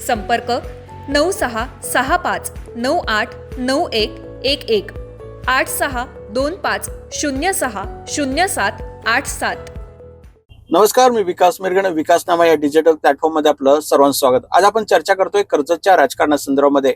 संपर्क नऊ सहा सहा पाच नऊ आठ नऊ एक एक एक. आठ सहा दोन पाच शून्य सहा शून्य सात आठ सात. नमस्कार मी विकास मिरगण. विकासनामा या डिजिटल प्लॅटफॉर्ममध्ये आपलं सर्वांचं स्वागत. आज आपण चर्चा करतोय कर्जतच्या राजकारणासंदर्भामध्ये.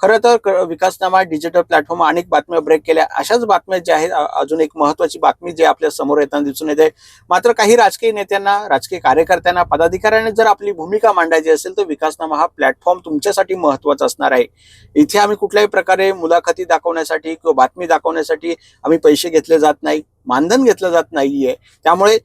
खरं तर विकासनामा डिजिटल प्लॅटफॉर्म अनेक बातम्या ब्रेक केल्या. अशाच बातम्या ज्या आहेत अजून एक महत्वाची बातमी जी आपल्यासमोर येताना दिसून येते. मात्र काही राजकीय नेत्यांना राजकीय कार्यकर्त्यांना पदाधिकाऱ्यांनी जर आपली भूमिका मांडायची असेल तर विकासनामा हा प्लॅटफॉर्म तुमच्यासाठी महत्त्वाचा असणार आहे. इथे आम्ही कुठल्याही प्रकारे मुलाखती दाखवण्यासाठी किंवा बातमी दाखवण्यासाठी आम्ही पैसे घेतले जात नाही मानधन घेतलं जात नाहीये. त्यामुळे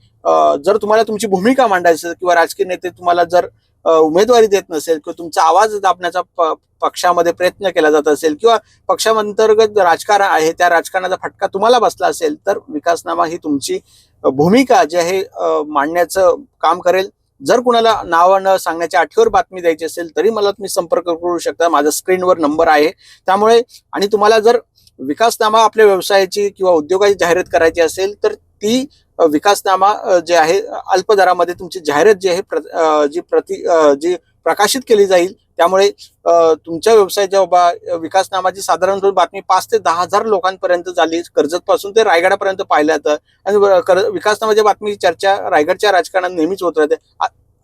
जर तुम्हाला तुमची भूमिका मांडायची असेल किंवा राजकीय नेते तुम्हाला जर उमेदवारी देत नसेल किंवा तुमचा आवाज दाबण्याचा प- पक्षामध्ये प्रयत्न केला जात असेल किंवा पक्षांतर्गत राजकारण आहे त्या राजकारणाचा फटका तुम्हाला बसला असेल तर विकासनामा ही तुमची भूमिका जी आहे मांडण्याचं काम करेल. जर कुणाला नाव न सांगण्याच्या आठवीवर बातमी द्यायची असेल तरी मला तुम्ही संपर्क करू शकता. माझा स्क्रीनवर नंबर आहे. त्यामुळे आणि तुम्हाला जर विकासनामा आपल्या व्यवसायाची किंवा उद्योगाची जाहिरात करायची असेल तर ती विकासनामा जे आहे अल्पदरामध्ये अल्प दरामध्ये तुमची जाहिरात जी आहे प्र- जी प्रति जी प्रकाशित केली जाईल त्यामुळे तुमच्या व्यवसायाच्या बाबा विकासनामाची साधारण बातमी पाच ते दहा हजार लोकांपर्यंत झाली. कर्जत पासून ते रायगडापर्यंत पाहिलं जातं. आणि कर- विकासनामाच्या बातमी चर्चा रायगडच्या राजकारणात नेहमीच होत राहते.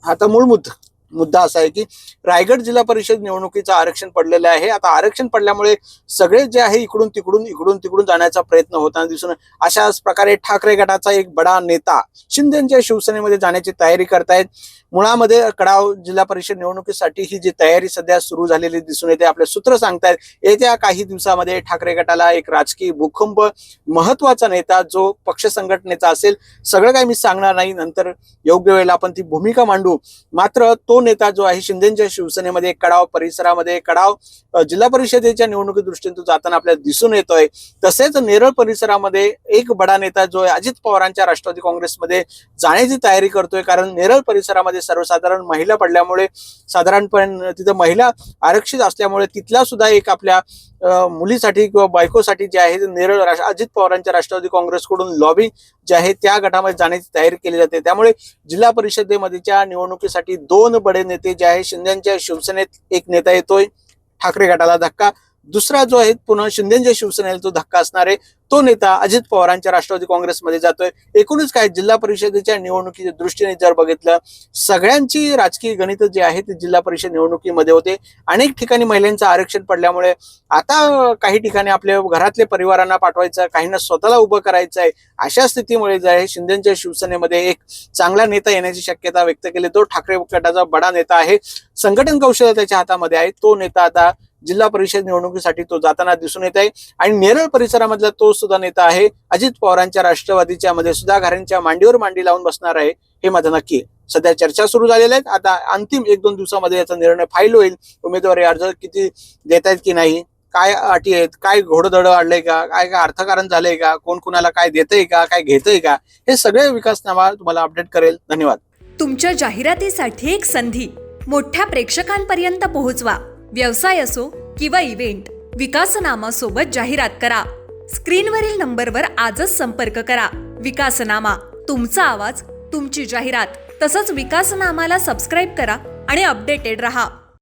आता मूळ मुद्दा. मुद्दा असा आहे की रायगड जिल्हा परिषद निवडणुकीचं आरक्षण पडलेलं आहे. आता आरक्षण पडल्यामुळे सगळे जे आहे इकडून तिकडून इकडून तिकडून जाण्याचा प्रयत्न होताना दिसून अशाच प्रकारे ठाकरे गटाचा एक बडा नेता शिंदेच्या शिवसेनेमध्ये जाण्याची तयारी करतायत. मुळामध्ये कडाव जिल्हा परिषद निवडणुकीसाठी ही जी तयारी सध्या सुरू झालेली दिसून येते आपले सूत्र सांगतायत. येत्या काही दिवसामध्ये ठाकरे गटाला एक राजकीय भूकंप महत्त्वाचा नेता जो पक्ष संघटनेचा असेल सगळं काही मी सांगणार नाही. नंतर योग्य वेळेला आपण ती भूमिका मांडू. मात्र तो नेता जो आहे शिंदेच्या शिवसेनेमध्ये कडाव परिसरामध्ये कडाव. जिल्हा परिषदेच्या निवडणुकी दृष्टीने तो जाताना आपल्याला दिसून येतोय. तसेच नेरळ परिसरामध्ये एक बडा नेता जो आहे अजित पवारांच्या राष्ट्रवादी काँग्रेसमध्ये जाण्याची तयारी करतोय. कारण नेरळ परिसरामध्ये सर्वसाधारण महिला पडल्यामुळे साधारणपणे तिथं महिला आरक्षित असल्यामुळे तिथला सुद्धा एक आपल्या मुलीसाठी किंवा बायकोसाठी जे आहे नेरळ राष्ट्र- अजित पवारांच्या राष्ट्रवादी काँग्रेसकडून लॉबी जे आहे त्या गटामध्ये जाण्याची तयारी केली जाते. त्यामुळे जिल्हा परिषदेमध्येच्या निवडणुकीसाठी दोन बडे नेते जे आहे शिंदेच्या शिवसेनेत एक नेता येतोय ठाकरे गटाला धक्का दुसरा जो आहे पुन्हा शिंदेच्या शिवसेनेला जो धक्का असणार आहे तो नेता अजित पवारांच्या राष्ट्रवादी काँग्रेसमध्ये जातोय. एकूणच काय जिल्हा परिषदेच्या निवडणुकीच्या दृष्टीने जर बघितलं सगळ्यांची राजकीय गणित जे आहे ते जिल्हा परिषद निवडणुकीमध्ये होते. अनेक ठिकाणी महिलांचं आरक्षण पडल्यामुळे आता काही ठिकाणी आपल्या घरातले परिवारांना पाठवायचं काहींना स्वतःला उभं करायचं आहे अशा स्थितीमुळे जे आहे शिंदेच्या शिवसेनेमध्ये एक चांगला नेता येण्याची शक्यता व्यक्त केली. तो ठाकरे गटाचा बडा नेता आहे. संघटन कौशल्य त्याच्या हातामध्ये आहे. तो नेता आता जिल्हा परिषद निवडणुकीसाठी तो जाताना दिसून येत आहे. आणि नेरळ परिसरामधला तो सुद्धा नेता आहे. अजित पवारांच्या राष्ट्रवादीच्या मध्ये सुद्धा घरांच्या मांडीवर मांडी लावून बसणार आहे हे माझं नक्की आहे. सध्या चर्चा सुरू झालेल्या आहेत. आता अंतिम एक दोन दिवसामध्ये याचा निर्णय फाईल होईल. उमेदवारी अर्ज किती देत आहेत की नाही? काय अटी आहेत? काय घोडदड वाढलंय का? काय काय अर्थकारण झालंय का? कोण कोणाला काय देतंय का? काय घेतंय का? हे सगळे विकासनामा तुम्हाला अपडेट करेल. धन्यवाद. तुमच्या जाहिरातीसाठी एक संधी. मोठ्या प्रेक्षकांपर्यंत पोहोचवा. व्यवसाय असो किंवा इव्हेंट विकासनामासोबत जाहिरात करा. स्क्रीनवरील नंबरवर आजच संपर्क करा. विकासनामा तुमचा आवाज तुमची जाहिरात तसंच विकासनामाला सबस्क्राईब करा आणि अपडेटेड रहा.